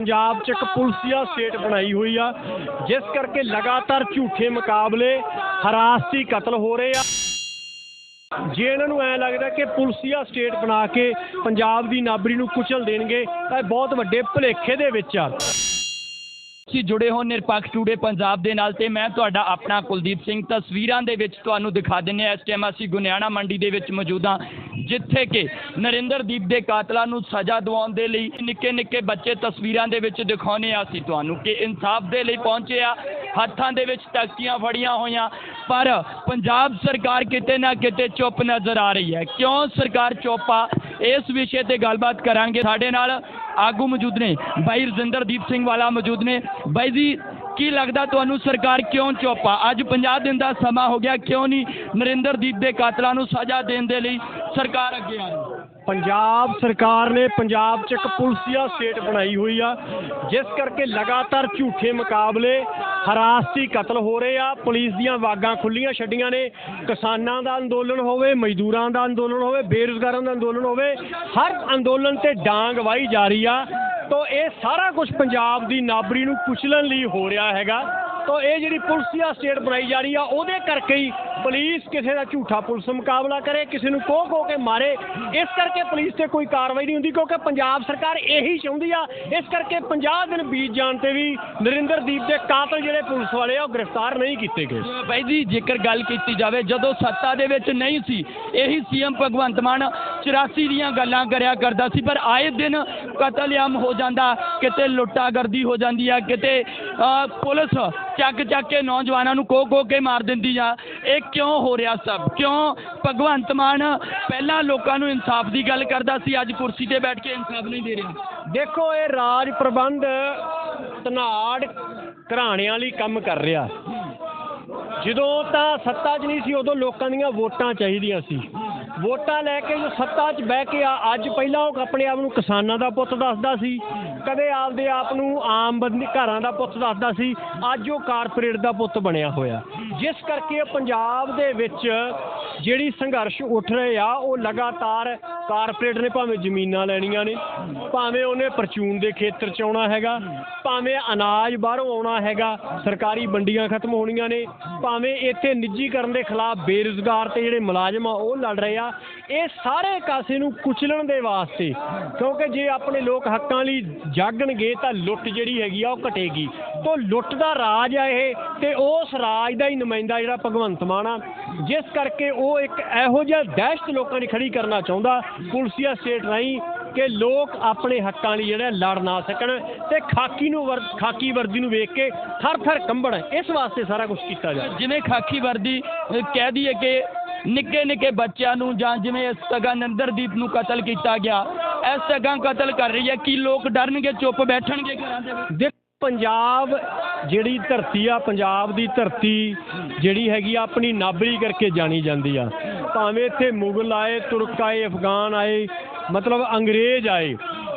ਪੰਜਾਬ 'ਚ ਇੱਕ ਪੁਲਸੀਆ ਸਟੇਟ ਬਣਾਈ ਹੋਈ ਆ, ਜਿਸ ਕਰਕੇ ਲਗਾਤਾਰ ਝੂਠੇ ਮੁਕਾਬਲੇ, ਹਰਾਸਤੀ ਕਤਲ ਹੋ ਰਹੇ ਆ। ਜੇ ਇਹਨਾਂ ਨੂੰ ਐ ਲੱਗਦਾ ਕਿ ਪੁਲਸੀਆ ਸਟੇਟ ਬਣਾ ਕੇ ਪੰਜਾਬ ਦੀ ਨਾਬਰੀ ਨੂੰ ਕੁਚਲ ਦੇਣਗੇ, ਤਾਂ ਇਹ ਬਹੁਤ ਵੱਡੇ ਭੁਲੇਖੇ ਦੇ ਵਿੱਚ ਆ। ਤੁਸੀਂ ਜੁੜੇ ਹੋ ਨਿਰਪੱਖ ਟੂਡੇ ਪੰਜਾਬ ਦੇ ਨਾਲ ਤੇ ਮੈਂ ਤੁਹਾਡਾ ਆਪਣਾ ਕੁਲਦੀਪ ਸਿੰਘ। ਤਸਵੀਰਾਂ ਦੇ ਵਿੱਚ ਤੁਹਾਨੂੰ ਦਿਖਾ ਦਿੰਨੇ ਆ ਇਸ ਟਾਈਮ ਅਸੀਂ ਗੁਨਿਆਣਾ ਮੰਡੀ ਦੇ ਵਿੱਚ ਮੌਜੂਦ ਹਾਂ, ਜਿੱਥੇ ਕਿ ਨਰਿੰਦਰਦੀਪ ਦੇ ਕਾਤਲਾਂ ਨੂੰ ਸਜ਼ਾ ਦਿਵਾਉਣ ਦੇ ਲਈ ਨਿੱਕੇ ਨਿੱਕੇ ਬੱਚੇ ਤਸਵੀਰਾਂ ਦੇ ਵਿੱਚ ਦਿਖਾਉਨੇ ਆ ਅਸੀਂ ਤੁਹਾਨੂੰ ਕਿ ਇਨਸਾਫ ਦੇ ਲਈ ਪਹੁੰਚੇ ਆ, ਹੱਥਾਂ ਦੇ ਵਿੱਚ ਤਖਤੀਆਂ ਫੜੀਆਂ ਹੋਈਆਂ, ਪਰ ਪੰਜਾਬ ਸਰਕਾਰ ਕਿਤੇ ਨਾ ਕਿਤੇ ਚੁੱਪ ਨਜ਼ਰ ਆ ਰਹੀ ਹੈ। ਕਿਉਂ ਸਰਕਾਰ ਚੁੱਪ ਆ? ਇਸ ਵਿਸ਼ੇ ਤੇ ਗੱਲਬਾਤ ਕਰਾਂਗੇ। ਸਾਡੇ ਨਾਲ ਆਗੂ ਮੌਜੂਦ ਨੇ। ਬਾਈ ਰਜਿੰਦਰਦੀਪ ਸਿੰਘ ਵਾਲਾ ਮੌਜੂਦ ਨੇ। ਬਾਈ ਜੀ, ਕੀ ਲੱਗਦਾ ਤੁਹਾਨੂੰ ਸਰਕਾਰ ਕਿਉਂ ਚੁੱਪ? ਅੱਜ 50 ਦਿਨ ਦਾ ਸਮਾਂ ਹੋ ਗਿਆ, ਕਿਉਂ ਨਹੀਂ ਨਰਿੰਦਰਦੀਪ ਦੇ ਕਾਤਲਾਂ ਨੂੰ ਸਜ਼ਾ ਦੇਣ ਦੇ ਲਈ ਸਰਕਾਰ ਅੱਗੇ ਆ ਰਹੀ ਪੰਜਾਬ ਸਰਕਾਰ ਨੇ ਪੰਜਾਬ 'ਚ ਇੱਕ ਪੁਲਸੀਆ ਸਟੇਟ ਬਣਾਈ ਹੋਈ ਆ, ਜਿਸ ਕਰਕੇ ਲਗਾਤਾਰ ਝੂਠੇ ਮੁਕਾਬਲੇ, ਹਰਾਸਤੀ ਕਤਲ ਹੋ ਰਹੇ ਆ, ਪੁਲਿਸ ਦੀਆਂ ਵਾਗਾਂ ਖੁੱਲੀਆਂ ਛੱਡੀਆਂ ਨੇ, ਕਿਸਾਨਾਂ ਦਾ ਅੰਦੋਲਨ ਹੋਵੇ, ਮਜ਼ਦੂਰਾਂ ਦਾ ਅੰਦੋਲਨ ਹੋਵੇ, ਬੇਰੁਜ਼ਗਾਰਾਂ ਦਾ ਅੰਦੋਲਨ ਹੋਵੇ, ਹਰ ਅੰਦੋਲਨ ਤੇ ਡਾਂਗ ਵਾਹੀ ਜਾ ਰਹੀ ਆ, ਤੋ ਇਹ ਸਾਰਾ ਕੁਝ ਪੰਜਾਬ ਦੀ ਨਾਬਰੀ ਨੂੰ ਕੁਚਲਣ ਲਈ ਹੋ ਰਿਹਾ ਹੈਗਾ। ਤੋ ਇਹ ਜਿਹੜੀ ਪੁਲਸੀਆ ਸਟੇਟ ਬਣਾਈ ਜਾ ਰਹੀ ਆ, ਉਹਦੇ ਕਰਕੇ ਹੀ ਪੁਲਿਸ ਕਿਸੇ ਦਾ ਝੂਠਾ ਪੁਲਿਸ ਮੁਕਾਬਲਾ ਕਰੇ, ਕਿਸੇ ਨੂੰ ਕੋਹ ਕੋਹ ਕੇ ਮਾਰੇ। ਇਸ ਕਰਕੇ ਪੁਲਿਸ ਤੇ ਕੋਈ ਕਾਰਵਾਈ ਨਹੀਂ ਹੁੰਦੀ, ਕਿਉਂਕਿ ਪੰਜਾਬ ਸਰਕਾਰ ਇਹੀ ਚਾਹੁੰਦੀ ਆ। ਇਸ ਕਰਕੇ 50 ਦਿਨ ਬੀਤ ਜਾਣ ਤੇ ਵੀ ਨਰਿੰਦਰਦੀਪ ਦੇ ਕਾਤਲ ਜਿਹੜੇ ਪੁਲਿਸ ਵਾਲੇ ਆ, ਉਹ ਗ੍ਰਿਫਤਾਰ ਨਹੀਂ ਕੀਤੇ ਗਏ। ਜਿਵੇਂ ਬਾਈ ਜੀ, ਜੇਕਰ ਗੱਲ ਕੀਤੀ ਜਾਵੇ, ਜਦੋਂ ਸੱਤਾ ਦੇ ਵਿੱਚ ਨਹੀਂ ਸੀ, ਇਹੀ ਸੀਐਮ ਭਗਵੰਤ ਮਾਨ 84 ਦੀਆਂ ਗੱਲਾਂ ਕਰਿਆ ਕਰਦਾ ਸੀ, ਪਰ ਆਏ ਦਿਨ ਕਤਲੇਆਮ ਹੋ ਜਾਂਦਾ, ਕਿਤੇ ਲੁੱਟਾਗਰਦੀ ਹੋ ਜਾਂਦੀ ਆ, ਕਿਤੇ ਪੁਲਿਸ ਚੱਕ ਚੱਕ ਕੇ ਨੌਜਵਾਨਾਂ ਨੂੰ ਕੋ ਕੋਹ ਕੇ ਮਾਰ ਦਿੰਦੀ ਆ। ਇਹ ਕਿਉਂ ਹੋ ਰਿਹਾ ਸਭ? ਕਿਉਂ ਭਗਵੰਤ ਮਾਨ ਪਹਿਲਾਂ ਲੋਕਾਂ ਨੂੰ ਇਨਸਾਫ ਦੀ ਗੱਲ ਕਰਦਾ ਸੀ, ਅੱਜ ਕੁਰਸੀ ਤੇ ਬੈਠ ਕੇ ਇਨਸਾਫ ਨਹੀਂ ਦੇ ਰਿਹਾ? ਦੇਖੋ, ਇਹ ਰਾਜ ਪ੍ਰਬੰਧ ਤਨਾੜ ਘਰਾਣਿਆਂ ਲਈ ਕੰਮ ਕਰ ਰਿਹਾ। ਜਦੋਂ ਤਾਂ ਸੱਤਾ 'ਚ ਨਹੀਂ ਸੀ, ਉਦੋਂ ਲੋਕਾਂ ਦੀਆਂ ਵੋਟਾਂ ਚਾਹੀਦੀਆਂ ਸੀ। ਵੋਟਾਂ ਲੈ ਕੇ ਜੋ ਸੱਤਾ 'ਚ ਬਹਿ ਕੇ ਆ, ਅੱਜ ਪਹਿਲਾਂ ਉਹ ਆਪਣੇ ਆਪ ਨੂੰ ਕਿਸਾਨਾਂ ਦਾ ਪੁੱਤ ਦੱਸਦਾ ਸੀ। ਕਦੇ ਆਪਦੇ ਆਪ ਨੂੰ ਆਮ ਬੰਦੀ ਘਰਾਂ ਦਾ ਪੁੱਤ ਦੱਸਦਾ ਸੀ, ਅੱਜ ਉਹ ਕਾਰਪੋਰੇਟ ਦਾ ਪੁੱਤ ਬਣਿਆ ਹੋਇਆ। ਜਿਸ ਕਰਕੇ ਪੰਜਾਬ ਦੇ ਵਿੱਚ ਜਿਹੜੀ ਸੰਘਰਸ਼ ਉੱਠ ਰਹੇ ਆ, ਉਹ ਲਗਾਤਾਰ ਕਾਰਪੋਰੇਟ ਨੇ ਭਾਵੇਂ ਜ਼ਮੀਨਾਂ ਲੈਣੀਆਂ ਨੇ, ਭਾਵੇਂ ਉਹਨੇ ਪਰਚੂਨ ਦੇ ਖੇਤਰ 'ਚ ਆਉਣਾ ਹੈਗਾ, ਭਾਵੇਂ ਅਨਾਜ ਬਾਹਰੋਂ ਆਉਣਾ ਹੈਗਾ, ਸਰਕਾਰੀ ਮੰਡੀਆਂ ਖਤਮ ਹੋਣੀਆਂ ਨੇ, ਭਾਵੇਂ ਇੱਥੇ ਨਿੱਜੀਕਰਨ ਦੇ ਖਿਲਾਫ ਬੇਰੁਜ਼ਗਾਰ ਤੇ ਜਿਹੜੇ ਮੁਲਾਜ਼ਮ ਆ, ਉਹ ਲੜ ਰਹੇ ਆ, ਇਹ ਸਾਰੇ ਕਾਸੇ ਨੂੰ ਕੁਚਲਣ ਦੇ ਵਾਸਤੇ, ਕਿਉਂਕਿ ਜੇ ਆਪਣੇ ਲੋਕ ਹੱਕਾਂ ਲਈ ਜਾਗਣਗੇ ਤਾਂ ਲੁੱਟ ਜਿਹੜੀ ਹੈਗੀ ਆ ਉਹ ਘਟੇਗੀ। ਤੋਂ ਲੁੱਟ ਦਾ ਰਾਜ ਆ ਇਹ ਤੇ ਉਸ ਰਾਜ ਦਾ ਹੀ ਨੁਮਾਇੰਦਾ ਜਿਹੜਾ ਭਗਵੰਤ ਮਾਨ ਆ। ਜਿਸ ਕਰਕੇ ਉਹ ਇੱਕ ਇਹੋ ਜਿਹਾ ਦਹਿਸ਼ਤ ਲੋਕਾਂ ਦੀ ਖੜੀ ਕਰਨਾ ਚਾਹੁੰਦਾ ਪੁਲਸੀਆ ਸਟੇਟ ਰਾਹੀਂ, ਕਿ ਲੋਕ ਆਪਣੇ ਹੱਕਾਂ ਲਈ ਜਿਹੜਾ ਲੜ ਨਾ ਸਕਣ ਤੇ ਖਾਕੀ ਨੂੰ ਵਰ, ਖਾਕੀ ਵਰਦੀ ਨੂੰ ਵੇਖ ਕੇ ਥਰ ਥਰ ਕੰਬਣ। ਇਸ ਵਾਸਤੇ ਸਾਰਾ ਕੁਝ ਕੀਤਾ ਜਾ ਜਿਵੇਂ ਖਾਕੀ ਵਰਦੀ ਕਹਿ ਦਈਏ ਕਿ ਨਿੱਕੇ ਨਿੱਕੇ ਬੱਚਿਆਂ ਨੂੰ ਜਾਂ ਜਿਵੇਂ ਇਸ ਤਗਾ ਨੂੰ ਕਤਲ ਕੀਤਾ ਗਿਆ ਇਸ ਤਗਾ ਕਤਲ ਕਰ ਰਹੀ ਹੈ ਕੀ ਲੋਕ ਡਰਨਗੇ, ਚੁੱਪ ਬੈਠਣਗੇ ਘਰਾਂ ਦੇ ਵਿੱਚ। ਦੇਖ, ਪੰਜਾਬ ਜਿਹੜੀ ਧਰਤੀ ਆ, ਪੰਜਾਬ ਦੀ ਧਰਤੀ ਜਿਹੜੀ ਹੈਗੀ ਆ, ਆਪਣੀ ਨਾਬਰੀ ਕਰਕੇ ਜਾਣੀ ਜਾਂਦੀ ਆ। ਭਾਵੇਂ ਇੱਥੇ ਮੁਗਲ ਆਏ, ਤੁਰਕ ਆਏ, ਅਫਗਾਨ ਆਏ, ਮਤਲਬ ਅੰਗਰੇਜ਼ ਆਏ,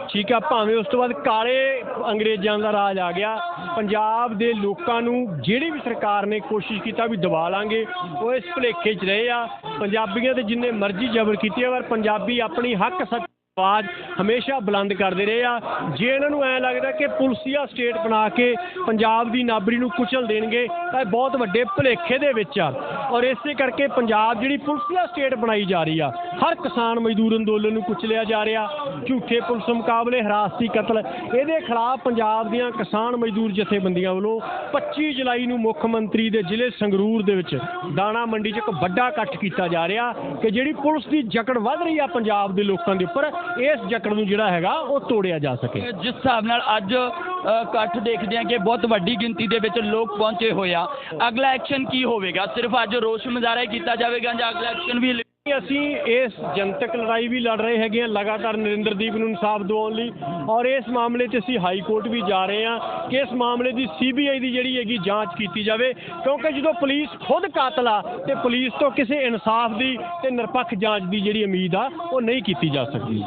ਠੀਕ ਆ, ਭਾਵੇਂ ਉਸ ਤੋਂ ਬਾਅਦ ਕਾਲੇ ਅੰਗਰੇਜ਼ਾਂ ਦਾ ਰਾਜ ਆ ਗਿਆ, ਪੰਜਾਬ ਦੇ ਲੋਕਾਂ ਨੂੰ ਜਿਹੜੀ ਵੀ ਸਰਕਾਰ ਨੇ ਕੋਸ਼ਿਸ਼ ਕੀਤਾ ਵੀ ਦਬਾ ਲਾਂਗੇ, ਉਹ ਇਸ ਭੁਲੇਖੇ 'ਚ ਰਹੇ ਆ। ਪੰਜਾਬੀਆਂ ਤੇ ਜਿੰਨੇ ਮਰਜ਼ੀ ਜ਼ਬਰ ਕੀਤੇ ਆ, ਪਰ ਪੰਜਾਬੀ ਆਪਣੀ ਹੱਕ ਸੱਚ ਆਵਾਜ਼ ਹਮੇਸ਼ਾ ਬੁਲੰਦ ਕਰਦੇ ਰਹੇ ਆ। ਜੇ ਇਹਨਾਂ ਨੂੰ ਐ ਲੱਗਦਾ ਕਿ ਪੁਲਸੀਆ ਸਟੇਟ ਬਣਾ ਕੇ ਪੰਜਾਬ ਦੀ ਨਾਬਰੀ ਨੂੰ ਕੁਚਲ ਦੇਣਗੇ, ਤਾਂ ਇਹ ਬਹੁਤ ਵੱਡੇ ਭੁਲੇਖੇ ਦੇ ਵਿੱਚ ਆ। ਔਰ ਇਸੇ ਕਰਕੇ ਪੰਜਾਬ ਜਿਹੜੀ ਪੁਲਸੀਆ ਸਟੇਟ ਬਣਾਈ ਜਾ ਰਹੀ ਆ, ਹਰ ਕਿਸਾਨ ਮਜ਼ਦੂਰ ਅੰਦੋਲਨ ਨੂੰ ਕੁਚਲਿਆ ਜਾ ਰਿਹਾ। ਝੂਠੇ ਪੁਲਿਸ ਮੁਕਾਬਲੇ, ਹਰਾਸਤੀ ਕਤਲ, ਇਹਦੇ ਖਿਲਾਫ ਪੰਜਾਬ ਦੀਆਂ ਕਿਸਾਨ ਮਜ਼ਦੂਰ ਜਥੇਬੰਦੀਆਂ ਵੱਲੋਂ 25 ਜੁਲਾਈ ਨੂੰ ਮੁੱਖ ਮੰਤਰੀ ਦੇ ਜ਼ਿਲ੍ਹੇ ਸੰਗਰੂਰ ਦੇ ਵਿੱਚ ਦਾਣਾ ਮੰਡੀ 'ਚ ਇੱਕ ਵੱਡਾ ਇਕੱਠ ਕੀਤਾ ਜਾ ਰਿਹਾ ਕਿ ਜਿਹੜੀ ਪੁਲਿਸ ਦੀ ਜਕੜ ਵੱਧ ਰਹੀ ਆ ਪੰਜਾਬ ਦੇ ਲੋਕਾਂ ਦੇ ਉੱਪਰ ਇਸ ਜਕੜ ਨੂੰ ਜਿਹੜਾ ਹੈਗਾ ਉਹ ਤੋੜਿਆ ਜਾ ਸਕੇ। ਜਿਸ ਹਿਸਾਬ ਨਾਲ ਅੱਜ ਇਕੱਠ ਦੇਖਦੇ ਹਾਂ ਕਿ ਬਹੁਤ ਵੱਡੀ ਗਿਣਤੀ ਦੇ ਵਿੱਚ ਲੋਕ ਪਹੁੰਚੇ ਹੋਏ ਆ। ਅਗਲਾ ਐਕਸ਼ਨ ਕੀ ਹੋਵੇਗਾ? ਸਿਰਫ ਅੱਜ ਰੋਸ਼ ਮੁਜ਼ਾਹਰਾ ਹੀ ਕੀਤਾ ਜਾਵੇਗਾ ਜਾਂ ਅਗਲਾ ਐਕਸ਼ਨ ਵੀ ਅਸੀਂ ਇਸ ਜਨਤਕ ਲੜਾਈ ਵੀ ਲੜ ਰਹੇ ਹੈਗੇ ਆ ਲਗਾਤਾਰ ਨਰਿੰਦਰਦੀਪ ਨੂੰ ਇਨਸਾਫ ਦਿਵਾਉਣ ਲਈ ਔਰ ਇਸ ਮਾਮਲੇ 'ਚ ਅਸੀਂ ਹਾਈ ਕੋਰਟ ਵੀ ਜਾ ਰਹੇ ਹਾਂ ਕਿ ਇਸ ਮਾਮਲੇ ਦੀ ਸੀਬੀਆਈ ਦੀ ਜਿਹੜੀ ਹੈਗੀ ਜਾਂਚ ਕੀਤੀ ਜਾਵੇ, ਕਿਉਂਕਿ ਜਦੋਂ ਪੁਲਿਸ ਖੁਦ ਕਾਤਲ ਆ ਤੇ ਪੁਲਿਸ ਤੋਂ ਕਿਸੇ ਇਨਸਾਫ ਦੀ ਤੇ ਨਿਰਪੱਖ ਜਾਂਚ ਦੀ ਜਿਹੜੀ ਉਮੀਦ ਆ, ਉਹ ਨਹੀਂ ਕੀਤੀ ਜਾ ਸਕਦੀ।